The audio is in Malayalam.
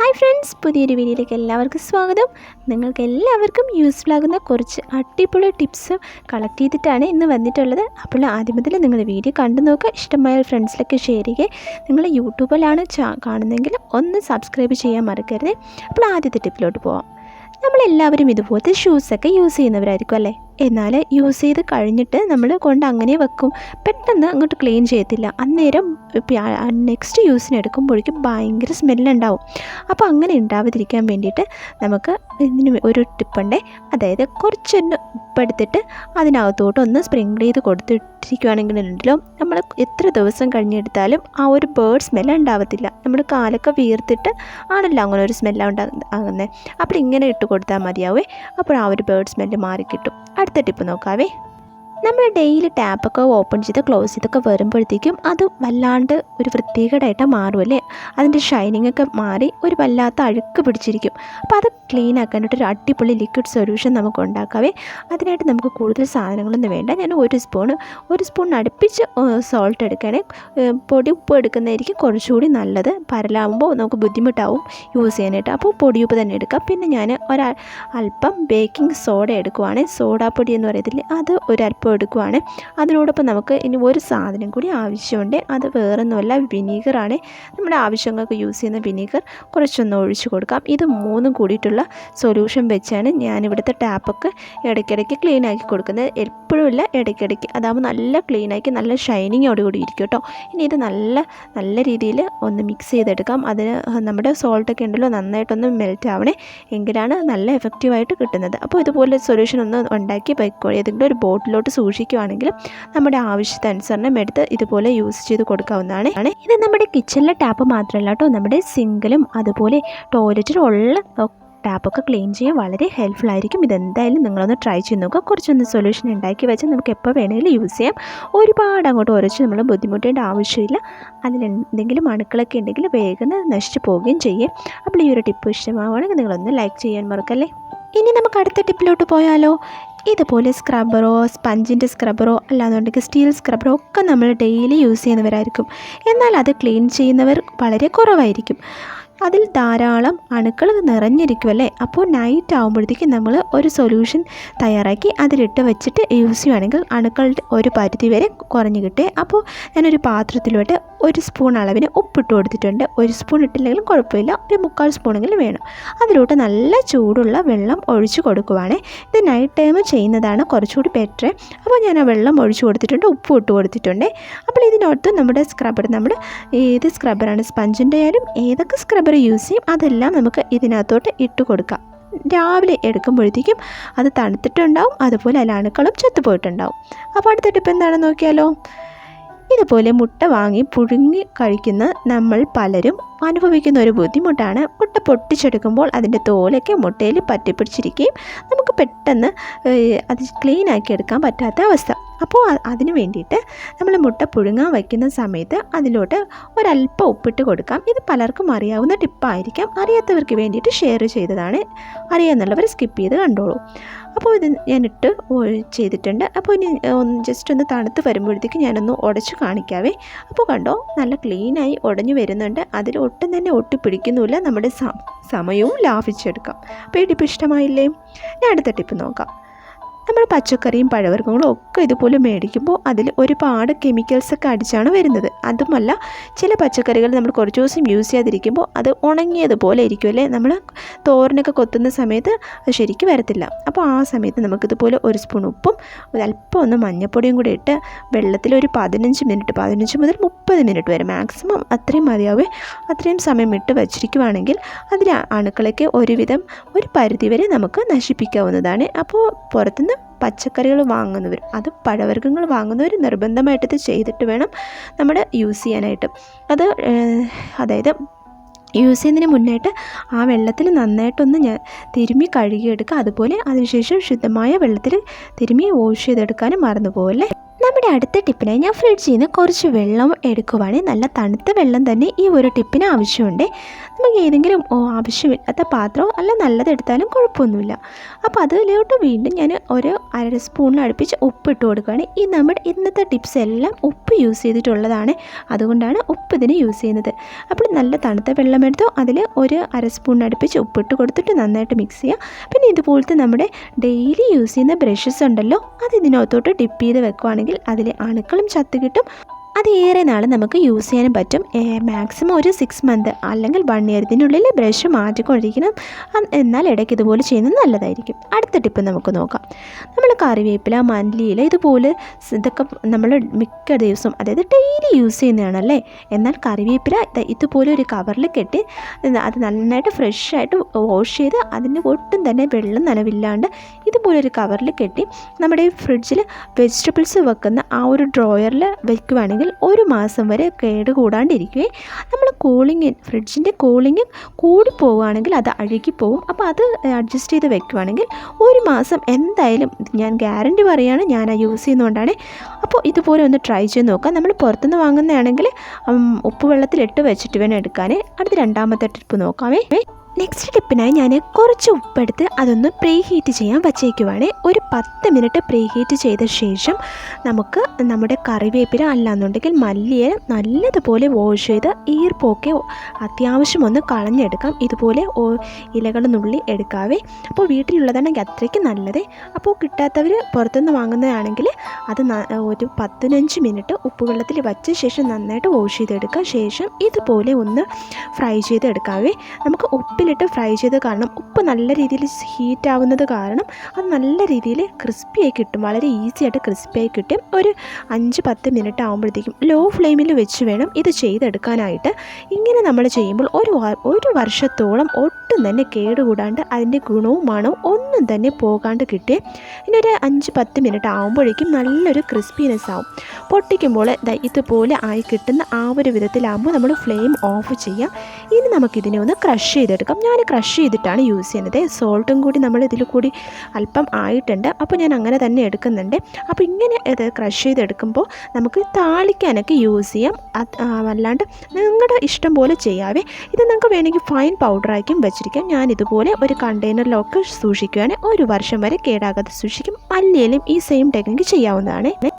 ഹായ് ഫ്രണ്ട്സ് പുതിയൊരു വീഡിയോയിലേക്ക് എല്ലാവർക്കും സ്വാഗതം. നിങ്ങൾക്ക് എല്ലാവർക്കും യൂസ്ഫുൾ ആകുന്ന കുറച്ച് അടിപൊളി ടിപ്സ് കളക്ട് ചെയ്തിട്ടാണ് ഇന്ന് വന്നിട്ടുള്ളത്. അപ്പോൾ ആദ്യം മുതൽ നിങ്ങൾ വീഡിയോ കണ്ടു നോക്കുക ഇഷ്ടമായ ഫ്രണ്ട്സിലൊക്കെ ഷെയർ ചെയ്യുക. നിങ്ങൾ യൂട്യൂബിലാണ് കാണുന്നതെങ്കിൽ ഒന്ന് സബ്സ്ക്രൈബ് ചെയ്യാൻ മറക്കരുത്. അപ്പോൾ ആദ്യത്തെ ടിപ്പിലോട്ട് പോവാം. നമ്മളെല്ലാവരും ഇതുപോലത്തെ ഷൂസൊക്കെ യൂസ് ചെയ്യുന്നവരായിരിക്കും അല്ലേ? എന്നാൽ യൂസ് ചെയ്ത് കഴിഞ്ഞിട്ട് നമ്മൾ കൊണ്ട് അങ്ങനെ വെക്കും. പെട്ടെന്ന് അങ്ങോട്ട് ക്ലീൻ ചെയ്യത്തില്ല. അന്നേരം നെക്സ്റ്റ് യൂസിന് എടുക്കുമ്പോഴേക്കും ഭയങ്കര സ്മെല്ലുണ്ടാവും അപ്പോൾ അങ്ങനെ ഉണ്ടാവാതിരിക്കാൻ വേണ്ടിയിട്ട് നമുക്ക് ഇതിന് ഒരു ടിപ്പുണ്ട് അതായത് കുറച്ചൊന്ന് ഉപ്പെടുത്തിട്ട് അതിനകത്തോട്ട് ഒന്ന് സ്പ്രിങ്കിൾ ചെയ്ത് കൊടുത്തിട്ടിരിക്കുകയാണെങ്കിലുണ്ടല്ലോ നമ്മൾ എത്ര ദിവസം കഴിഞ്ഞെടുത്താലും ആ ഒരു ബേർഡ് സ്മെല്ല് ഉണ്ടാവത്തില്ല. നമ്മൾ കാലൊക്കെ വീർത്തിട്ട് ആണല്ലോ അങ്ങനെ ഒരു സ്മെല്ല് ഉണ്ടാകുന്നത് അപ്പോൾ ഇങ്ങനെ ഇട്ട് കൊടുത്താൽ മതിയാവേ. അപ്പോൾ ആ ഒരു ബേർഡ് സ്മെല്ല് മാറിക്കിട്ടും. അടുത്ത ടിപ്പ് നോക്കാവേ. നമ്മൾ ഡെയിലി ടാപ്പൊക്കെ ഓപ്പൺ ചെയ്ത് ക്ലോസ് ചെയ്തൊക്കെ വരുമ്പോഴത്തേക്കും അത് വല്ലാണ്ട് ഒരു വൃത്തികേടായിട്ട് മാറും അല്ലേ? അതിന്റെ ഷൈനിങ് ഒക്കെ മാറി ഒരു വല്ലാത്ത അഴുക്ക് പിടിച്ചിരിക്കും. അപ്പോൾ അത് ക്ലീൻ ആക്കാനായിട്ട് ഒരു അടിപൊളി ലിക്വിഡ് സൊല്യൂഷൻ നമുക്ക് ഉണ്ടാക്കാവേ. അതിനായിട്ട് നമുക്ക് കൂടുതൽ സാധനങ്ങളൊന്നും വേണ്ട. ഞാൻ ഒരു സ്പൂൺ ഒരു സ്പൂൺ അടുപ്പിച്ച് സോൾട്ട് എടുക്കണേ പൊടി ഉപ്പ് എടുക്കുന്നതായിരിക്കും കുറച്ചുകൂടി നല്ലത്. പരലാകുമ്പോൾ നമുക്ക് ബുദ്ധിമുട്ടാവും യൂസ് ചെയ്യാനായിട്ട്. അപ്പോൾ പൊടിയുപ്പ് തന്നെ എടുക്കാം. പിന്നെ ഞാൻ ഒരു അല്പം ബേക്കിംഗ് സോഡ എടുക്കുവാണ്. സോഡാപ്പൊടി എന്ന് പറയത്തില്ലേ? അത് ഒരല്പം എടുക്കുവാണ്. അതിനോടൊപ്പം നമുക്ക് ഇനി ഒരു സാധനം കൂടി ആവശ്യമുണ്ട്. അത് വേറെ വേറൊന്നുമല്ല വിനീഗറാണ്. നമ്മുടെ ആവശ്യങ്ങൾക്ക് യൂസ് ചെയ്യുന്ന വിനീഗർ കുറച്ചൊന്ന് ഒഴിച്ചു കൊടുക്കാം. ഇത് മൂന്നും കൂടിയിട്ടുള്ള സൊല്യൂഷൻ വെച്ചാണ് ഞാൻ ഇവിടുത്തെ ടാപ്പൊക്കെ ഇടയ്ക്കിടയ്ക്ക് ക്ലീൻ ആക്കി കൊടുക്കുന്നത്. എപ്പോഴുമില്ല ഇടയ്ക്കിടയ്ക്ക്. അതാകുമ്പോൾ നല്ല ക്ലീൻ ക്ലീനാക്കി നല്ല ഷൈനിങ്ങോട് കൂടി ഇരിക്കും കേട്ടോ. ഇനി ഇത് നല്ല നല്ല രീതിയിൽ ഒന്ന് മിക്സ് ചെയ്തെടുക്കാം. അതിന് നമ്മുടെ സോൾട്ടൊക്കെ ഉണ്ടല്ലോ നന്നായിട്ടൊന്ന് മെൽറ്റ് ആവണേ. എങ്കിലാണ് നല്ല എഫക്റ്റീവായിട്ട് കിട്ടുന്നത്. അപ്പോൾ ഇതുപോലെ സൊല്യൂഷൻ ഒന്ന് ഉണ്ടാക്കി വെക്കുക ഏതെങ്കിലും ഒരു ബോട്ടിലോട്ട് സൂക്ഷിക്കുകയാണെങ്കിൽ നമ്മുടെ ആവശ്യത്തിനനുസരണം എടുത്ത് ഇതുപോലെ യൂസ് ചെയ്ത് കൊടുക്കാവുന്നതാണ്. ഇത് നമ്മുടെ കിച്ചണിലെ ടാപ്പ് മാത്രമല്ല കേട്ടോ നമ്മുടെ സിങ്കിലും അതുപോലെ ടോയ്ലറ്റിലും ഉള്ള ടാപ്പൊക്കെ ക്ലീൻ ചെയ്യാൻ വളരെ ഹെൽപ്ഫുൾ ആയിരിക്കും. ഇതെന്തായാലും നിങ്ങളൊന്ന് ട്രൈ ചെയ്ത് നോക്കുക. കുറച്ചൊന്ന് സൊല്യൂഷൻ ഉണ്ടാക്കി വെച്ച് നമുക്ക് എപ്പോൾ വേണമെങ്കിലും യൂസ് ചെയ്യാം. ഒരുപാട് അങ്ങോട്ട് ഉരച്ച് നമ്മൾ ബുദ്ധിമുട്ടേണ്ട ആവശ്യമില്ല. അതിൽ എന്തെങ്കിലും അണുക്കളൊക്കെ ഉണ്ടെങ്കിൽ വേഗം നശിച്ചു പോവുകയും ചെയ്യും. അപ്പോൾ ഈ ഒരു ടിപ്പ് ഇഷ്ടമാവുകയാണെങ്കിൽ നിങ്ങളൊന്ന് ലൈക്ക് ചെയ്യാൻ മറക്കല്ലേ? ഇനി നമുക്ക് അടുത്ത ടിപ്പിലോട്ട് പോയാലോ? ഇതുപോലെ സ്ക്രബ്ബറോ സ്പഞ്ചിന്റെ സ്ക്രബ്ബറോ അല്ലാന്നുണ്ടെങ്കിൽ സ്റ്റീൽ സ്ക്രബ്ബറോ ഒക്കെ നമ്മൾ ഡെയിലി യൂസ് ചെയ്യുന്നവരായിരിക്കും. എന്നാൽ അത് ക്ലീൻ ചെയ്യുന്നവർ വളരെ കുറവായിരിക്കും. അതിൽ ധാരാളം അണുക്കൾ നിറഞ്ഞിരിക്കുമല്ലേ അപ്പോൾ നൈറ്റ് ആകുമ്പോഴത്തേക്കും നമ്മൾ ഒരു സൊല്യൂഷൻ തയ്യാറാക്കി അതിലിട്ട് വെച്ചിട്ട് യൂസ് ചെയ്യുകയാണെങ്കിൽ അണുക്കളുടെ ഒരു പരിധി വരെ കുറഞ്ഞു കിട്ടേ. അപ്പോൾ ഞാനൊരു പാത്രത്തിലോട്ട് ഒരു സ്പൂൺ അളവിന് ഉപ്പിട്ട് കൊടുത്തിട്ടുണ്ട്. ഒരു സ്പൂൺ ഇട്ടില്ലെങ്കിലും കുഴപ്പമില്ല. ഒരു മുക്കാൽ സ്പൂണെങ്കിലും വേണം. അതിലോട്ട് നല്ല ചൂടുള്ള വെള്ളം ഒഴിച്ച് കൊടുക്കുവാണേ. ഇത് നൈറ്റ് ടൈം ചെയ്യുന്നതാണ് കുറച്ചുകൂടി ബെറ്റർ അപ്പോൾ ഞാൻ ആ വെള്ളം ഒഴിച്ച് കൊടുത്തിട്ടുണ്ട്. ഉപ്പ് ഇട്ട് കൊടുത്തിട്ടുണ്ട്. അപ്പോൾ ഇതിനകത്ത് നമ്മുടെ സ്ക്രബ്ബർ നമ്മൾ ഏത് സ്ക്രബ്ബറാണ് സ്പഞ്ചിന്റെ ആയാലും ഏതൊക്കെ സ്ക്രബ്ബർ യൂസ് ചെയ്യും. അതെല്ലാം നമുക്ക് ഇതിനകത്തോട്ട് ഇട്ട് കൊടുക്കാം. രാവിലെ എടുക്കുമ്പോഴത്തേക്കും അത് തണുത്തിട്ടുണ്ടാവും. അതുപോലെ അതിൽ അണുക്കളും ചത്തുപോയിട്ടുണ്ടാവും. അപ്പോൾ അടുത്ത ടിപ്പ് എന്താണെന്ന് നോക്കിയാലോ? ഇതുപോലെ മുട്ട വാങ്ങി പുഴുങ്ങി കഴിക്കുന്ന നമ്മൾ പലരും അനുഭവിക്കുന്ന ഒരു ബുദ്ധിമുട്ടാണ്. മുട്ട പൊട്ടിച്ചെടുക്കുമ്പോൾ അതിന്റെ തോലൊക്കെ മുട്ടയിൽ പറ്റിപ്പിടിച്ചിരിക്കുകയും നമുക്ക് പെട്ടെന്ന് അത് ക്ലീൻ ആക്കി എടുക്കാൻ പറ്റാത്ത അവസ്ഥ. അപ്പോൾ അതിന് വേണ്ടിയിട്ട് നമ്മൾ മുട്ട പുഴുങ്ങാൻ വയ്ക്കുന്ന സമയത്ത് അതിലോട്ട് ഒരല്പം ഉപ്പിട്ട് കൊടുക്കാം. ഇത് പലർക്കും അറിയാവുന്ന ടിപ്പായിരിക്കാം. അറിയാത്തവർക്ക് വേണ്ടിയിട്ട് ഷെയർ ചെയ്തതാണ്. അറിയാമെന്നുള്ളവർ സ്കിപ്പ് ചെയ്ത് കണ്ടോളൂ. അപ്പോൾ ഇത് ഞാനിട്ട് ചെയ്തിട്ടുണ്ട്. അപ്പോൾ ഇനി ഒന്ന് ജസ്റ്റ് ഒന്ന് തണുത്ത് വരുമ്പോഴത്തേക്ക് ഞാനൊന്ന് ഉടച്ച് കാണിക്കാവേ. അപ്പോൾ കണ്ടോ നല്ല ക്ലീനായി ഉടഞ്ഞു വരുന്നുണ്ട്. അതിൽ ഒട്ടും തന്നെ ഒട്ടി നമ്മുടെ നമ്മുടെ സമയവും ലാഭിച്ചെടുക്കാം. അപ്പോൾ ഈ ടിപ്പ് ഇഷ്ടമായില്ലേ? ഞാൻ അടുത്ത ടിപ്പ് നോക്കാം. നമ്മൾ പച്ചക്കറിയും പഴവർഗങ്ങളും ഒക്കെ ഇതുപോലെ മേടിക്കുമ്പോൾ അതിൽ ഒരുപാട് കെമിക്കൽസൊക്കെ അടിച്ചാണ് വരുന്നത്. അതുമല്ല ചില പച്ചക്കറികൾ നമ്മൾ കുറച്ച് ദിവസം യൂസ് ചെയ്യാതിരിക്കുമ്പോൾ അത് ഉണങ്ങിയതുപോലെ ഇരിക്കും അല്ലേ? നമ്മൾ തോരനൊക്കെ കൊത്തുന്ന സമയത്ത് അത് ശരിക്കും വരത്തില്ല. അപ്പോൾ ആ സമയത്ത് നമുക്കിതുപോലെ ഒരു സ്പൂൺ ഉപ്പും അല്പം ഒന്ന് മഞ്ഞപ്പൊടിയും കൂടി ഇട്ട് വെള്ളത്തിൽ ഒരു പതിനഞ്ച് മിനിറ്റ് പതിനഞ്ച് മുതൽ മുപ്പത് മിനിറ്റ് വരെ മാക്സിമം അത്രയും മതിയാവേ. അത്രയും സമയം ഇട്ട് വച്ചിരിക്കുവാണെങ്കിൽ അതിൽ അണുക്കളൊക്കെ ഒരുവിധം ഒരു പരിധിവരെ നമുക്ക് നശിപ്പിക്കാവുന്നതാണ്. അപ്പോൾ പുറത്തുനിന്ന് പച്ചക്കറികൾ വാങ്ങുന്നവർ അത് പഴവർഗങ്ങൾ വാങ്ങുന്നവർ നിർബന്ധമായിട്ട് ഇത് ചെയ്തിട്ട് വേണം നമ്മൾ യൂസ് ചെയ്യാനായിട്ട്. അത് അതായത് യൂസ് ചെയ്യുന്നതിന് മുന്നായിട്ട് ആ വെള്ളത്തിൽ നന്നായിട്ടൊന്ന് ഞാൻ തിരുമ്മി കഴുകിയെടുക്കുക. അതുപോലെ അതിനുശേഷം ശുദ്ധമായ വെള്ളത്തിൽ തിരുമ്മി വാഷ് ചെയ്തെടുക്കാനും മറന്നു പോകല്ലേ നമ്മുടെ അടുത്ത ടിപ്പിനായി ഞാൻ ഫ്രിഡ്ജിൽ നിന്ന് കുറച്ച് വെള്ളം എടുക്കുവാണെങ്കിൽ നല്ല തണുത്ത വെള്ളം തന്നെ ഈ ഒരു ടിപ്പിന് ആവശ്യമുണ്ട്. നമുക്ക് ഏതെങ്കിലും ആവശ്യമില്ലാത്ത പാത്രമോ അല്ല നല്ലതെടുത്താലും കുഴപ്പമൊന്നുമില്ല. അപ്പോൾ അതിലോട്ട് വീണ്ടും ഞാൻ ഒരു അര സ്പൂണിൽ അടുപ്പിച്ച് ഉപ്പ് ഇട്ട് കൊടുക്കുകയാണ്. ഈ നമ്മുടെ ഇന്നത്തെ ടിപ്സ് എല്ലാം ഉപ്പ് യൂസ് ചെയ്തിട്ടുള്ളതാണ്. അതുകൊണ്ടാണ് ഉപ്പ് ഇതിന് യൂസ് ചെയ്യുന്നത്. അപ്പോൾ നല്ല തണുത്ത വെള്ളം എടുത്തു അതിൽ ഒരു അര സ്പൂൺ അടുപ്പിച്ച് ഉപ്പിട്ട് കൊടുത്തിട്ട് നന്നായിട്ട് മിക്സ് ചെയ്യുക. പിന്നെ ഇതുപോലത്തെ നമ്മുടെ ഡെയിലി യൂസ് ചെയ്യുന്ന ബ്രഷസ് ഉണ്ടല്ലോ അത് ഇതിനകത്തോട്ട് ഡിപ്പ് ചെയ്ത് വെക്കുവാണെങ്കിൽ അതിലെ അണുക്കളും ചത്ത് കിട്ടും അത് ഏറെ നാൾ നമുക്ക് യൂസ് ചെയ്യാനും പറ്റും. മാക്സിമം ഒരു സിക്സ് മന്ത് അല്ലെങ്കിൽ വൺ ഇയർ ഇതിനുള്ളിൽ ബ്രഷ് മാറ്റിക്കൊണ്ടിരിക്കണം എന്നാൽ ഇടയ്ക്ക് ഇതുപോലെ ചെയ്യുന്നത് നല്ലതായിരിക്കും. അടുത്ത ടിപ്പ് നമുക്ക് നോക്കാം. നമ്മൾ കറിവേപ്പില മല്ലിയില ഇതുപോലെ ഇതൊക്കെ നമ്മൾ മിക്ക ദിവസവും അതായത് ഡെയിലി യൂസ് ചെയ്യുന്നതാണല്ലേ? എന്നാൽ കറിവേപ്പില ഇതുപോലെ ഒരു കവറിൽ കെട്ടി അത് നന്നായിട്ട് ഫ്രഷ് ആയിട്ട് വാഷ് ചെയ്ത് അതിന് ഒട്ടും തന്നെ വെള്ളം നനവില്ലാണ്ട് ഇതുപോലെ ഒരു കവറിൽ കെട്ടി നമ്മുടെ ഫ്രിഡ്ജിൽ വെജിറ്റബിൾസ് വെക്കുന്ന ആ ഒരു ഡ്രോയറിൽ വെക്കുവാണെങ്കിൽ ഒരു മാസം വരെ കേട് കൂടാണ്ടിരിക്കുകയും നമ്മൾ കൂളിങ് ഫ്രിഡ്ജിന്റെ കൂളിങ് കൂടി പോവുകയാണെങ്കിൽ അത് അഴുകി പോവും. അപ്പോൾ അത് അഡ്ജസ്റ്റ് ചെയ്ത് വെക്കുവാണെങ്കിൽ ഒരു മാസം എന്തായാലും ഞാൻ ഗ്യാരണ്ടി പറയുകയാണ് ഞാൻ ആ യൂസ് ചെയ്യുന്നതുകൊണ്ടാണ്. അപ്പോൾ ഇതുപോലെ ഒന്ന് ട്രൈ ചെയ്ത് നോക്കാം. നമ്മൾ പുറത്തുനിന്ന് വാങ്ങുന്നതാണെങ്കിൽ ഉപ്പ് വെള്ളത്തിലിട്ട് വെച്ചിട്ട് വേണം എടുക്കാൻ. അടുത്ത രണ്ടാമത്തെ ടിപ്പ് നോക്കാമേ നെക്സ്റ്റ് ടിപ്പിനായി ഞാൻ കുറച്ച് ഉപ്പെടുത്ത് അതൊന്ന് പ്രീ ഹീറ്റ് ചെയ്യാൻ വച്ചേക്കുവാണ്. ഒരു പത്ത് മിനിറ്റ് പ്രീ ഹീറ്റ് ചെയ്ത ശേഷം നമുക്ക് നമ്മുടെ കറിവേപ്പില അല്ലാന്നുണ്ടെങ്കിൽ മല്ലിയെ നല്ലതുപോലെ വാഷ് ചെയ്ത് ഈർപ്പൊക്കെ അത്യാവശ്യം ഒന്ന് കളഞ്ഞെടുക്കാം. ഇതുപോലെ ഇലകൾ നുള്ളി എടുക്കാവേ. അപ്പോൾ വീട്ടിലുള്ളതാണെങ്കിൽ അത്രയ്ക്ക് നല്ലത്. അപ്പോൾ കിട്ടാത്തവർ പുറത്തുനിന്ന് വാങ്ങുന്നതാണെങ്കിൽ അത് ഒരു പതിനഞ്ച് മിനിറ്റ് ഉപ്പുവെള്ളത്തിൽ വച്ച ശേഷം നന്നായിട്ട് വാഷ് ചെയ്തെടുക്കുക ശേഷം ഇതുപോലെ ഒന്ന് ഫ്രൈ ചെയ്തെടുക്കാവേ. നമുക്ക് ഉപ്പിലിട്ട് ഫ്രൈ ചെയ്ത് കാരണം ഉപ്പ് നല്ല രീതിയിൽ ഹീറ്റ് ആവുന്നത് കാരണം അത് നല്ല രീതിയിൽ ക്രിസ്പിയായി കിട്ടും. വളരെ ഈസി ആയിട്ട് ക്രിസ്പിയായി കിട്ടും. ഒരു അഞ്ച് പത്ത് മിനിറ്റ് ആകുമ്പോഴത്തേക്കും ലോ ഫ്ലെയിമിൽ വെച്ച് വേണം ഇത് ചെയ്തെടുക്കാനായിട്ട്. ഇങ്ങനെ നമ്മൾ ചെയ്യുമ്പോൾ ഒരു ഒരു വർഷത്തോളം ഒട്ടും തന്നെ കേടുകൂടാണ്ട് അതിന്റെ ഗുണവും മണവും ഒന്നും തന്നെ പോകാണ്ട് കിട്ടി ഇനി ഒരു അഞ്ച് പത്ത് മിനിറ്റ് ആകുമ്പോഴേക്കും നല്ലൊരു ക്രിസ്പിനെസ് ആവും. പൊട്ടിക്കുമ്പോൾ ഇതുപോലെ ആയി കിട്ടുന്ന ആ ഒരു വിധത്തിലാകുമ്പോൾ നമ്മൾ ഫ്ലെയിം ഓഫ് ചെയ്യാം. ഇനി നമുക്കിതിനെ ഒന്ന് ക്രഷ് ചെയ്തെടുക്കാം. ഞാൻ ക്രഷ് ചെയ്തിട്ടാണ് യൂസ് ചെയ്യുന്നത്. സോൾട്ടും കൂടി നമ്മൾ ഇതിൽ കൂടി അല്പം ആയിട്ടുണ്ട്. അപ്പോൾ ഞാൻ അങ്ങനെ തന്നെ എടുക്കുന്നുണ്ട്. അപ്പോൾ ഇങ്ങനെ ഇത് ക്രഷ് ചെയ്തെടുക്കുമ്പോൾ നമുക്ക് താളിക്കാനൊക്കെ യൂസ് ചെയ്യാം. അല്ലാണ്ട് നിങ്ങളുടെ ഇഷ്ടം പോലെ ചെയ്യാവേ. ഇത് നിങ്ങൾക്ക് വേണമെങ്കിൽ ഫൈൻ പൗഡറായിരിക്കും വെച്ചിരിക്കാം. ഞാൻ ഇതുപോലെ ഒരു കണ്ടെയ്നറിലൊക്കെ സൂക്ഷിക്കുകയാണ് ഒരു വർഷം വരെ കേടാകാതെ സൂക്ഷിക്കും. മല്ലിയിലും ഈ സെയിം ടെക്നിക്ക് ചെയ്യാവുന്നതാണ്.